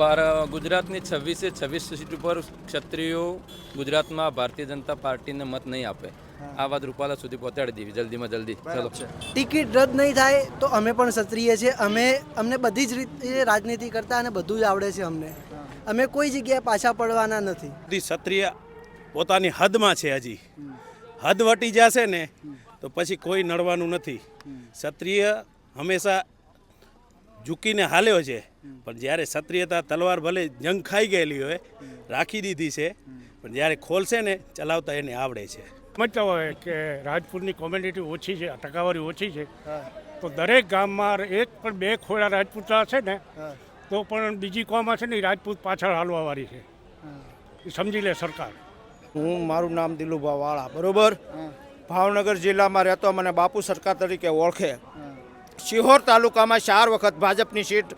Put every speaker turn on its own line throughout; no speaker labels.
પર ગુજરાતની છવ્વીસે છવ્વીસ સીટ ઉપર ક્ષત્રિયો ગુજરાતમાં ભારતીય જનતા પાર્ટીને મત નહીં આપે. આ વાત રૂપાલા સુધી પહોંચાડી દેવી જલ્દીમાં જલ્દી. ચલો.
ટિકિટ રદ નહીં થાય તો અમે પણ ક્ષત્રિય છે અમે અમને બધી જ રીતે રાજનીતિ કરતા અને બધું જ આવડે છે અમને. અમે કોઈ જગ્યાએ પાછા પડવાના નથી.
બધી ક્ષત્રિય પોતાની હદમાં છે હજી. હદ વટી જશે ને તો પછી કોઈ નડવાનું નથી. ક્ષત્રિય હંમેશા ઝૂકીને હાલ્યો છે. પણ જ્યારે ક્ષત્રિયતા તલવાર ભલે જંગ ખાઈ ગયેલી હોય રાખી દીધી છે પણ જ્યારે ખોલશે ને ચલાવતા એને આવડે છે.
સમજતા હોય કે રાજપૂતની કોમ્યુનિટી ઓછી છે ટકાવારી ઓછી છે. તો દરેક ગામમાં એક પણ બે ખોળા રાજપૂતા છે ને તો પણ બીજી કોમાં છે ને રાજપૂત પાછળ હાલવાવાળી છે. એ સમજી લે સરકાર.
હું મારું નામ દિલુભા વાળા બરોબર? ભાવનગર જિલ્લામાં રહેતો મને બાપુ સરકાર તરીકે ઓળખે. શિહોર તાલુકામાં ચાર વખત ભાજપની સીટ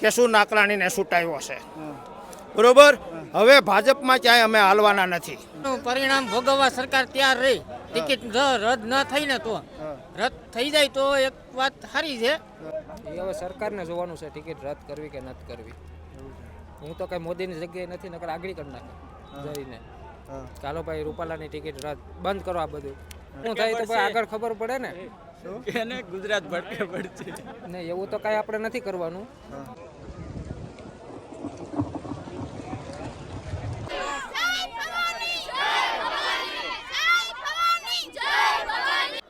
કેશુ નાકરાણીને છૂટાયો છે. બરોબર? હવે ભાજપમાં ક્યાંય અમે હાલવાના નથી.
પરિણામ ભોગવવા સરકાર તૈયાર રહી. ટિકિટ રદ ન થઈ ને તો રદ થઈ જાય તો એક વાત સારી છે.
હવે સરકારને જોવાનું છે ટિકિટ રદ કરવી કે નથી કરવી. હું તો કઈ મોદીની જગ્યાએ નથી નકર આગળ કરી નાખે. જઈને. ચાલો ભાઈ રૂપાલાની ટિકિટ રદ. બંધ કરો આ બધું. શું થાય તો આગળ ખબર પડે ને?
એને ગુજરાત ભટકે પડશે.
ને એવું તો કાંઈ આપણે નથી કરવાનું.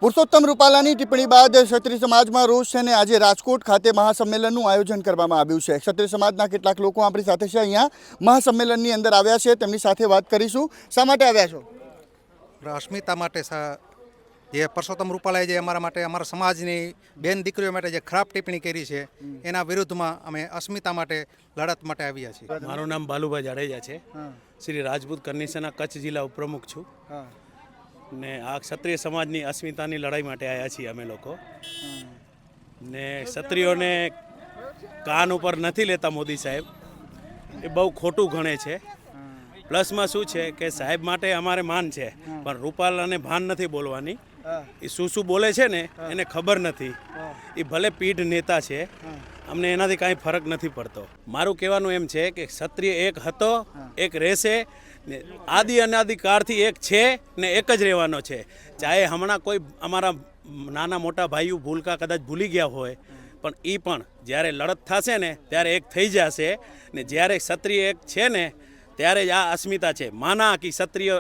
પુરુષોત્તમ રૂપાલાની ટિપ્પણી બાદ ક્ષત્રિય સમાજમાં રોષ છે અને આજે રાજકોટ ખાતે મહાસંમેલનનું આયોજન કરવામાં આવ્યું છે. ક્ષત્રિય સમાજના કેટલાક લોકો આપણી સાથે છે. અહીંયા મહાસંમેલનની અંદર આવ્યા છે. તેમની સાથે વાત કરીશું. શા માટે આવ્યા છો?
રાશ્મિતા માટે સા- જે પરસોત્તમ રૂપાલાએ જે અમારા માટે અમારા સમાજની બેન દીકરીઓ માટે જે ખરાબ ટિપ્પણી કરી છે એના વિરુદ્ધમાં અમે અસ્મિતા માટે લડત માટે આવ્યા છીએ.
મારું નામ બાલુભાઈ જાડેજા છે. શ્રી રાજપૂત કન્વેન્શનના કચ્છ જિલ્લા ઉપપ્રમુખ છું. ને આ ક્ષત્રિય સમાજની અસ્મિતાની લડાઈ માટે આવ્યા છીએ અમે લોકો. ને ક્ષત્રિયોને કાન ઉપર નથી લેતા મોદી સાહેબ. એ બહુ ખોટું ગણે છે. પ્લસમાં શું છે કે સાહેબ માટે અમારે માન છે પણ રૂપાલાને ભાન નથી બોલવાની. એ શું શું બોલે છે ને એને ખબર નથી. એ ભલે પીઢ નેતા છે અમને એનાથી કાંઈ ફરક નથી પડતો. મારું કહેવાનું એમ છે કે ક્ષત્રિય એક હતો એક રહેશે ને આદિ અનાદિ કાળથી એક છે ને એક જ રહેવાનો છે. ચાહે હમણાં કોઈ અમારા નાના મોટા ભાઈઓ ભૂલકા કદાચ ભૂલી ગયા હોય પણ એ પણ જ્યારે લડત થશે ને ત્યારે એક થઈ જશે ને જ્યારે ક્ષત્રિય એક છે ને ત્યારે જ આ અસ્મિતા છે. માના કે ક્ષત્રિય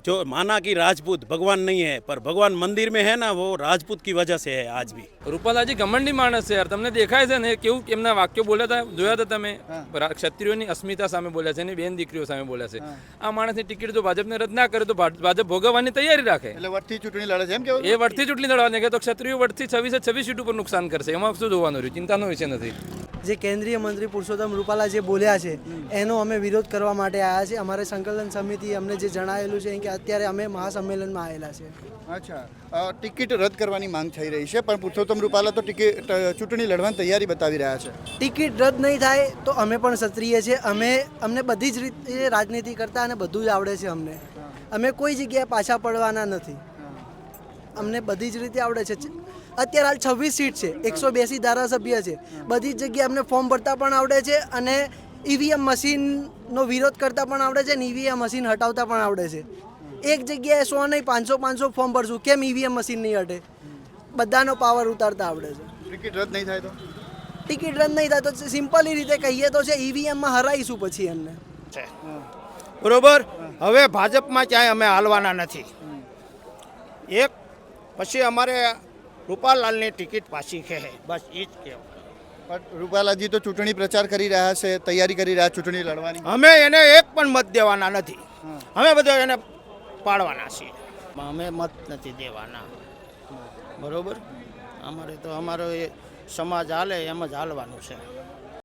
जो माना कि राजपूत भगवान नहीं है पर भगवान मंदिर में है ना वो राजपूत की वजह से है आज भी
રૂપાલાજી ઘમંડી માણસ છે યાર તમને દેખાય છે ને કેવું એમના વાક્યો બોલ્યા હતા જોયા હતા તમે રા- ક્ષત્રિયોની અસ્મિતા સામે બોલ્યા છે એની બેન દીકરીઓ સામે બોલ્યા છે આ માણસની ટિકિટ જો ભાજપને રદ ના કરે તો ભા- ભાજપ ભોગવવાની તૈયારી રાખે
એટલે વટથી ચૂંટણી લડે છે એમ કેવું
એ વટથી ચૂંટણી લડવાની કે તો ક્ષત્રિયો વટથી છવ્વીસે છવ્વીસ સીટ ઉપર નુકસાન કરશે એમાં શું જોવાનું રહ્યું ચિંતાનો વિષય નથી
જે કેન્દ્રીય મંત્રી પુરુષોત્તમ રૂપાલા જે બોલ્યા છે એનો અમે વિરોધ કરવા માટે આવ્યા છે અમારે સંકલન સમિતિ અમને જે જણાવેલું છે કે અત્યારે અમે મહાસંમેલનમાં આવેલા છે
અચ્છા. ટિકિટ રદ કરવાની માંગ થઈ રહી છે પણ પુરુષોત્તમ રૂપાલા તો ટિકિટ ચૂંટણી લડવાની તૈયારી બતાવી રહ્યા છે.
ટિકિટ રદ નહીં થાય તો અમે પણ ક્ષત્રિય છે અમે અમને બધી જ રીતે રાજનીતિ કરતા અને બધું જ આવડે છે અમને. અમે કોઈ જગ્યાએ પાછા પડવાના નથી. અમને બધી જ રીતે આવડે છે. અત્યારે હાલ છવ્વીસ સીટ છે એકસો બેસી ધારાસભ્ય છે. બધી જ જગ્યાએ અમને ફોર્મ ભરતા પણ આવડે છે અને ઈવીએમ મશીનનો વિરોધ કરતા પણ આવડે છે અને ઈવીએમ મશીન હટાવતા પણ આવડે છે. એક જગ્યાએ સો નહીં પાંચસો પાંચસો ફોર્મ ભરશું. કેમ ઈવીએમ મશીન નહીં હટે? બધાનો પાવર ઉતારતા આવડે છે.
ટિકિટ રદ નહીં થાય તો?
ટિકિટ રદ નહીં થાય તો સિમ્પલી રીતે કહીએ તો છે ઈવીએમમાં હરાઈશું પછી એમને.
બરોબર? હવે ભાજપમાં ક્યાંય અમે હાલવાના નથી. એક પછી અમારે રૂપાલાલની ટિકિટ પાછી કહે બસ એ જ કહેવું.
પણ રૂપાલાજી તો ચૂંટણી પ્રચાર કરી રહ્યા છે તૈયારી કરી રહ્યા ચૂંટણી લડવાની.
અમે એને એક પણ મત દેવાના નથી. અમે બધા એને પાડવાના છીએ. અમે મત નથી દેવાના. બરોબર? અમારે તો અમારો એ સમાજ હાલે એમ જ હાલવાનું છે.